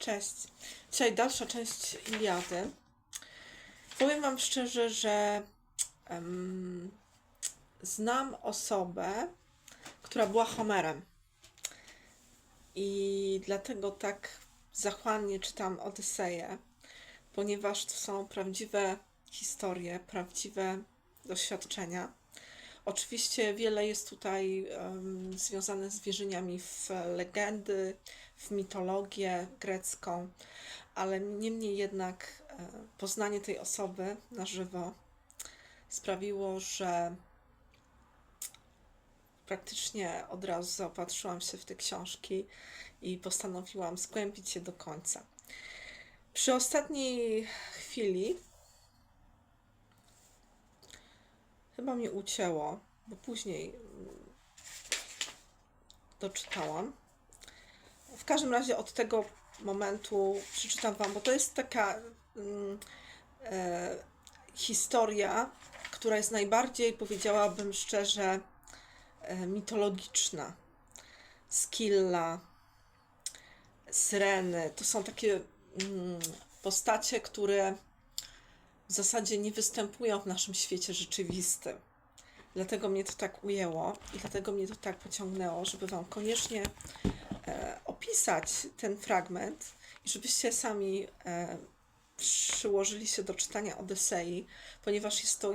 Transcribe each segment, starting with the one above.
Cześć. Dzisiaj dalsza część Iliady. Powiem Wam szczerze, że em, znam osobę, która była Homerem. I dlatego tak zachłannie czytam Odyseję, ponieważ to są prawdziwe historie, prawdziwe doświadczenia. Oczywiście wiele jest tutaj em, związane z wierzeniami w legendy, w mitologię grecką, ale niemniej jednak e, poznanie tej osoby na żywo sprawiło, że praktycznie od razu zaopatrzyłam się w te książki i postanowiłam zgłębić się do końca. Przy ostatniej chwili chyba mnie ucięło, bo później mm, doczytałam. W każdym razie od tego momentu przeczytam Wam, bo to jest taka mm, e, historia, która jest najbardziej, powiedziałabym szczerze, e, mitologiczna. Skilla, Syreny, to są takie mm, postacie, które w zasadzie nie występują w naszym świecie rzeczywistym. Dlatego mnie to tak ujęło i dlatego mnie to tak pociągnęło, żeby Wam koniecznie e, opisać ten fragment i żebyście sami e, przyłożyli się do czytania Odysei, ponieważ jest to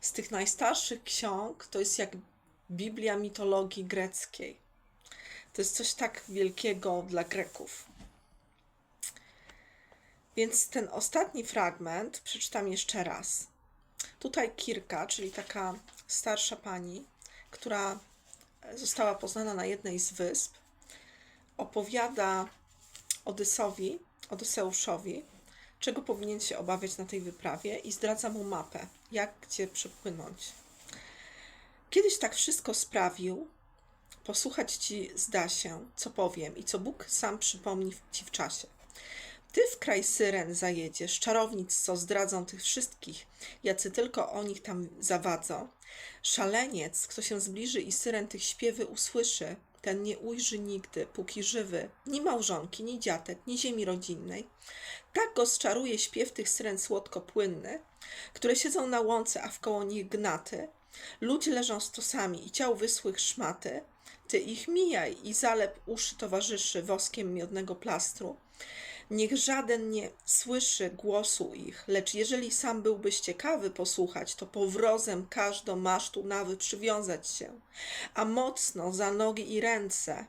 z tych najstarszych ksiąg, to jest jak Biblia mitologii greckiej. To jest coś tak wielkiego dla Greków. Więc ten ostatni fragment przeczytam jeszcze raz. Tutaj Kirka, czyli taka starsza pani, która została poznana na jednej z wysp, opowiada Odysowi, Odyseuszowi, czego powinien się obawiać na tej wyprawie i zdradza mu mapę, jak gdzie przepłynąć. Kiedyś tak wszystko sprawił, posłuchać ci zda się, co powiem i co Bóg sam przypomni ci w czasie. Ty w kraj syren zajedziesz, czarownic, co zdradzą tych wszystkich, jacy tylko o nich tam zawadzą. Szaleniec, kto się zbliży i syren tych śpiewy usłyszy, ten nie ujrzy nigdy, póki żywy, ni małżonki, ni dziatek, ni ziemi rodzinnej. Tak go zczaruje śpiew tych syren słodko-płynny, które siedzą na łące, a wkoło nich gnaty. Ludzie leżą stosami i ciał wysłych szmaty. Ty ich mijaj i zalep uszy towarzyszy woskiem miodnego plastru. Niech żaden nie słyszy głosu ich, lecz jeżeli sam byłbyś ciekawy posłuchać, to powrozem każ do masztu nawy przywiązać się, a mocno za nogi i ręce,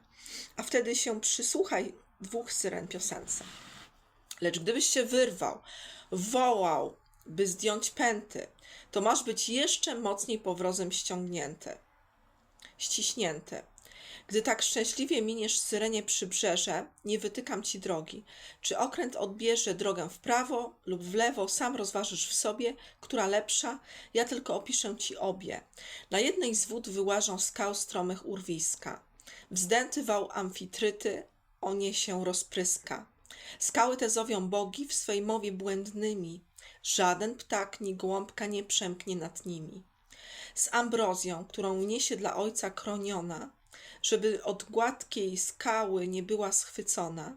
a wtedy się przysłuchaj dwóch syren piosence. Lecz gdybyś się wyrwał, wołał, by zdjąć pęty, to masz być jeszcze mocniej powrozem ściągnięty, ściśnięty. Gdy tak szczęśliwie miniesz syrenie przybrzeże, nie wytykam ci drogi. Czy okręt odbierze drogę w prawo lub w lewo, sam rozważysz w sobie, która lepsza, ja tylko opiszę ci obie. Na jednej z wód wyłażą skał stromych urwiska. Wzdęty wał amfitryty, o nie się rozpryska. Skały te zowią bogi w swej mowie błędnymi. Żaden ptak ni gołąbka nie przemknie nad nimi. Z ambrozją, którą niesie dla ojca kroniona, żeby od gładkiej skały nie była schwycona,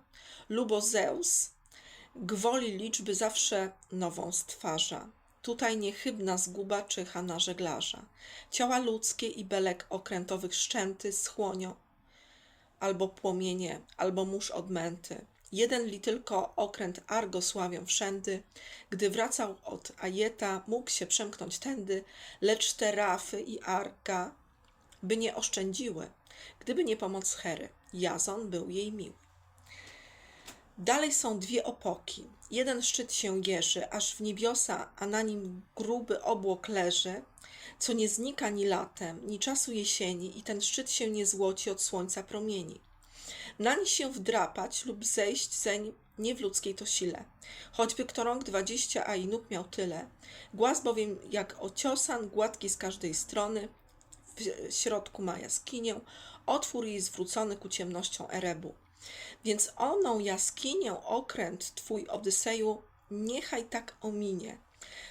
lubo Zeus gwoli liczby zawsze nową stwarza. Tutaj niechybna zguba czyha na żeglarza. Ciała ludzkie i belek okrętowych szczęty schłonią, albo płomienie, albo mórz odmęty. Jeden li tylko okręt Argo sławią wszędy. Gdy wracał od Ajeta, mógł się przemknąć tędy, lecz te Rafy i Arga by nie oszczędziły, gdyby nie pomoc Hery. Jazon był jej miły. Dalej są dwie opoki. Jeden szczyt się jeży, aż w niebiosa, a na nim gruby obłok leży, co nie znika ni latem, ni czasu jesieni i ten szczyt się nie złoci od słońca promieni. Nań się wdrapać lub zejść zeń nie w ludzkiej to sile. Choćby kto rąk dwadzieścia, a i nóg miał tyle. Głaz bowiem jak ociosan, gładki z każdej strony, w środku ma jaskinię, otwór jej zwrócony ku ciemnościom Erebu. Więc oną jaskinię okręt twój Odyseju niechaj tak ominie,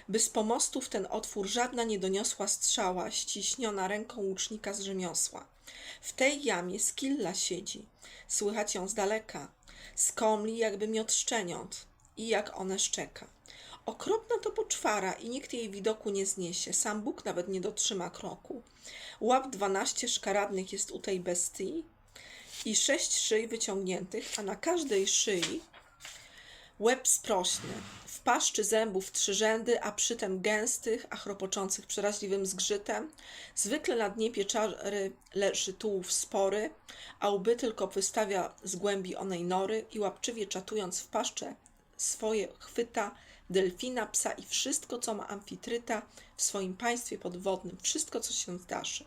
by z pomostów ten otwór żadna nie doniosła strzała ściśniona ręką łucznika z rzemiosła. W tej jamie skilla siedzi, słychać ją z daleka, skomli jakby miot szczeniąt i jak one szczeka. Okropna to poczwara i nikt jej widoku nie zniesie, sam Bóg nawet nie dotrzyma kroku. Łap dwanaście szkaradnych jest u tej bestii i sześć szyj wyciągniętych, a na każdej szyi Łeb sprośny, w paszczy zębów trzy rzędy, a przytem gęstych, a chropoczących przeraźliwym zgrzytem. Zwykle na dnie pieczary leży tułów spory, a łby tylko wystawia z głębi onej nory i łapczywie czatując w paszcze swoje chwyta delfina, psa i wszystko, co ma amfitryta w swoim państwie podwodnym, wszystko, co się zdarzy.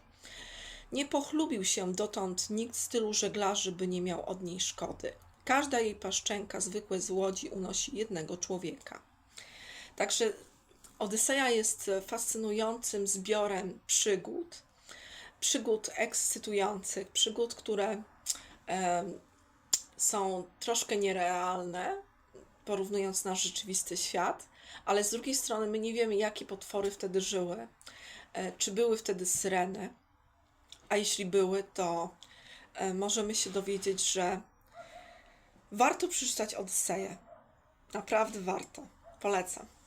Nie pochlubił się dotąd nikt z tylu żeglarzy, by nie miał od niej szkody. Każda jej paszczenka zwykłe z łodzi unosi jednego człowieka. Także Odyseja jest fascynującym zbiorem przygód, przygód ekscytujących, przygód, które em, są troszkę nierealne, porównując nasz rzeczywisty świat, ale z drugiej strony my nie wiemy, jakie potwory wtedy żyły, e, czy były wtedy syreny, a jeśli były, to e, możemy się dowiedzieć, że warto przeczytać Odyseję. Naprawdę warto. Polecam.